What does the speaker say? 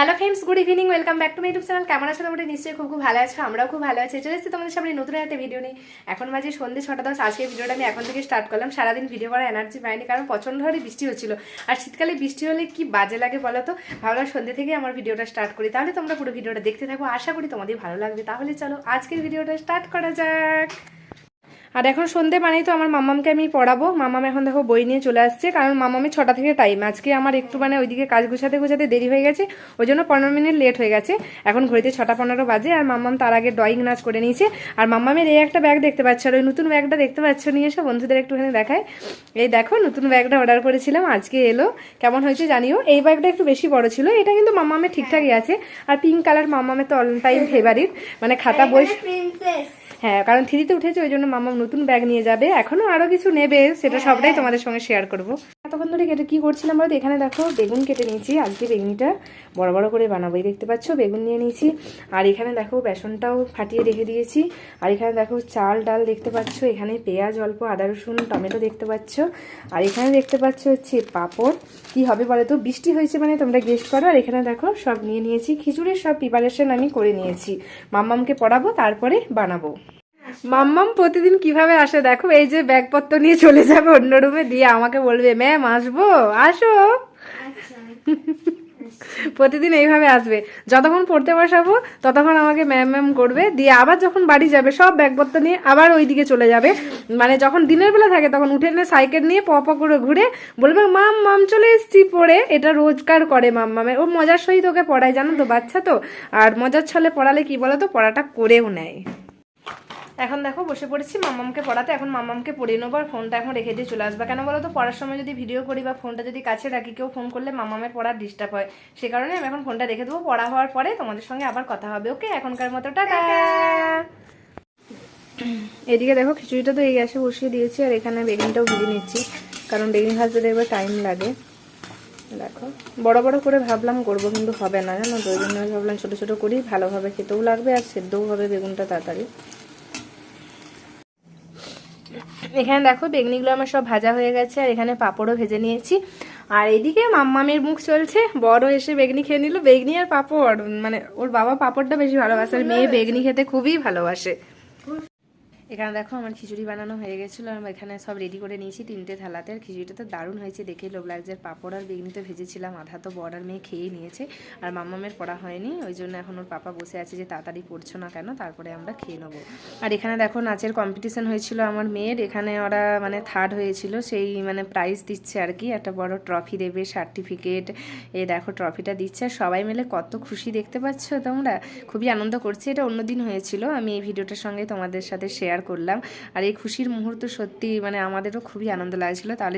Hello friends good evening welcome back to my YouTube channel কেমন আছো তোমরা? নিশ্চয়ই খুব খুব ভালো আছো, আমরাও খুব ভালো আছি। চলে এসেছি তোমাদের সামনে নতুন একটা ভিডিও নেই এখন বাজে সন্ধ্যে ছটা দশ, আজকে ভিডিওটা আমি এখন থেকে স্টার্ট করলাম। সারাদিন ভিডিও করার এনার্জি পাইনি, কারণ প্রচণ্ড হারে বৃষ্টি হচ্ছিল। আর শীতকালে বৃষ্টি হলে কি বাজে লাগে বলো তো? ভাবলাম সন্ধ্যে থেকে আমার ভিডিওটা স্টার্ট করি। তাহলে তোমরা পুরো ভিডিওটা দেখতে থাকো, আশা করি তোমাদের ভালো লাগবে। তাহলে চলো, আজকের ভিডিওটা স্টার্ট করা যাক। আর এখন সন্ধে মানেই তো আমার মামামকে আমি পড়াবো। মামাম এখন দেখো বই নিয়ে চলে আসছে কারণ মামামের ছটা থেকে টাইম আজকে আমার একটু মানে ওইদিকে কাজ গুছাতে গুছাতে দেরি হয়ে গেছে ওই জন্য পনেরো মিনিট লেট হয়ে গেছে। এখন ঘড়িতে ছটা পনেরো বাজে আর মাম্মাম তার আগে ড্রয়িং নাচ করে নিয়েছে। আর মামামের এই একটা ব্যাগ দেখতে পাচ্ছ আর ওই নতুন ব্যাগটা দেখতে পাচ্ছ নিয়ে এসে বন্ধুদের একটুখানি দেখায় এই দেখো নতুন ব্যাগটা অর্ডার করেছিলাম আজকে এলো। কেমন হয়েছে জানিও? এই ব্যাগটা একটু বেশি বড় ছিল এটা কিন্তু মাম্মামের ঠিকঠাকই আছে। আর পিঙ্ক কালার মাম্মামের তো অল টাইম ফেভারিট মানে খাতা বই হ্যাঁ কারণ থ্রিতে উঠেছে ওই জন্য মামা নতুন ব্যাগ নিয়ে যাবে এখনও আরও কিছু নেবে সেটা সবটাই তোমাদের সঙ্গে শেয়ার করব। এতক্ষণ ধরে কেটে কি করছিলাম বলতো এখানে দেখো বেগুন কেটে নিয়েছি আজকে বেগুনিটা বড় বড় করে বানাবো এই দেখতে পাচ্ছ? বেগুন নিয়ে নিয়েছি আর এখানে দেখো বেসনটাও ফাটিয়ে রেখে দিয়েছি আর এখানে দেখো চাল ডাল দেখতে পাচ্ছ এখানে পেঁয়াজ অল্প আদা রসুন টমেটো দেখতে পাচ্ছ আর এখানে দেখতে পাচ্ছ হচ্ছে পাঁপড়। কি হবে বলো তো? বৃষ্টি হয়েছে মানে তোমরা গেস্ট করো আর এখানে দেখো সব নিয়ে নিয়েছি খিচুড়ির সব প্রিপারেশন আমি করে নিয়েছি। মাম্মামকে পড়াবো তারপরে বানাবো। মাম্মাম প্রতিদিন কীভাবে আসে? দেখো এই যে ব্যাগপত্র নিয়ে চলে যাবে অন্য রুমে দিয়ে আমাকে বলবে ম্যাম আসব? আসো। আচ্ছা প্রতিদিন এইভাবে আসবে। যতক্ষণ পড়তে বসাবো ততক্ষণ আমাকে ম্যাম ম্যাম করবে দিয়ে আবার যখন বাড়ি যাবে সব ব্যাগপত্র নিয়ে আবার ওই দিকে চলে যাবে। মানে যখন দিনের বেলা থাকে তখন উঠে নিয়ে সাইকেল নিয়ে প প করে ঘুরে বলবে মাম মাম চলে এসছি পড়ে। এটা রোজগার করে মাম মামে ও মজার সহিত ওকে পড়ায় জানো তো বাচ্চা তো। আর মজার ছলে পড়ালে কি বলো তো পড়াটা করেও নেয়। এখন দেখো বসে পড়েছি মামামকে পড়াতে। এখন মামামকে পড়িয়ে নেব আর ফোনটা এখন রেখে দিয়ে চলে আসবে। কেন বলো তো পড়ার সময় যদি ভিডিও করি বা ফোনটা যদি কাছে রাখি কেউ ফোন করলে মামামের পড়ার ডিস্টার্ব হয়। সে কারণে আমি এখন ফোনটা রেখে দেবো। পড়া হওয়ার পরে তোমাদের সঙ্গে আবার কথা হবে ওকে? এখনকার মতো টাটা! এদিকে দেখো খিচুড়িটা তো এই গ্যাসে বসিয়ে দিয়েছি আর এখানে বেগুনটাও ভেজে নিচ্ছি কারণ বেগুন ভাজতে দেখবে টাইম লাগে। দেখো বড় বড় করে ভাবলাম করব কিন্তু হবে না জানো তো? ওই জন্য ভাবলাম ছোটো ছোটো করি ভালোভাবে খেতেও লাগবে আর সেদ্ধও হবে বেগুনটা তাড়াতাড়ি। এখানে দেখো বেগনিগুলো আমার সব ভাজা হয়ে গেছে, আর এখানে পাঁপড়ও ভেজে নিয়েছি। আর এদিকে মাম্মামের মুখ চলছে, বড় এসে বেগনি খেয়ে নিল। বেগনি আর পাঁপড় মানে ওর বাবা পাঁপড়টা বেশি ভালোবাসে, আর মেয়ে বেগনি খেতে খুবই ভালোবাসে। এখানে দেখো আমার খিচুড়ি বানানো হয়ে গেছিল আর এখানে সব রেডি করে নিয়েছি তিনটে থালাতে। আর খিচুড়িটা তো দারুণ হয়েছে দেখে, লোভ লাগছে। আর পাঁপড় আর বেগনি তো ভেজেছিলাম, আধা তো বড় আর মেয়ে খেয়েই নিয়েছে। আর মাম্মামের পড়া হয়নি, ওই জন্য এখন ওর পাপা বসে আছে যে তাড়াতাড়ি পড়ছো না কেন, তারপরে আমরা খেয়ে নেব। আর এখানে দেখো নাচের কম্পিটিশন হয়েছিল আমার মেয়ের, এখানে ওরা মানে থার্ড হয়েছিল, সেই মানে প্রাইজ দিচ্ছে আর কি, একটা বড় ট্রফি দেবে সার্টিফিকেট এ দেখো ট্রফিটা দিচ্ছে। আর সবাই মিলে কত খুশি দেখতে পাচ্ছ তোমরা? খুবই আনন্দ করছি, এটা অন্যদিন হয়েছিল, আমি এই ভিডিওটার সঙ্গে তোমাদের সাথে শেয়ার করলাম। আর এই খুশির মুহূর্ত সত্যি মানে আমাদেরও খুবই আনন্দ লাগছিল। তাহলে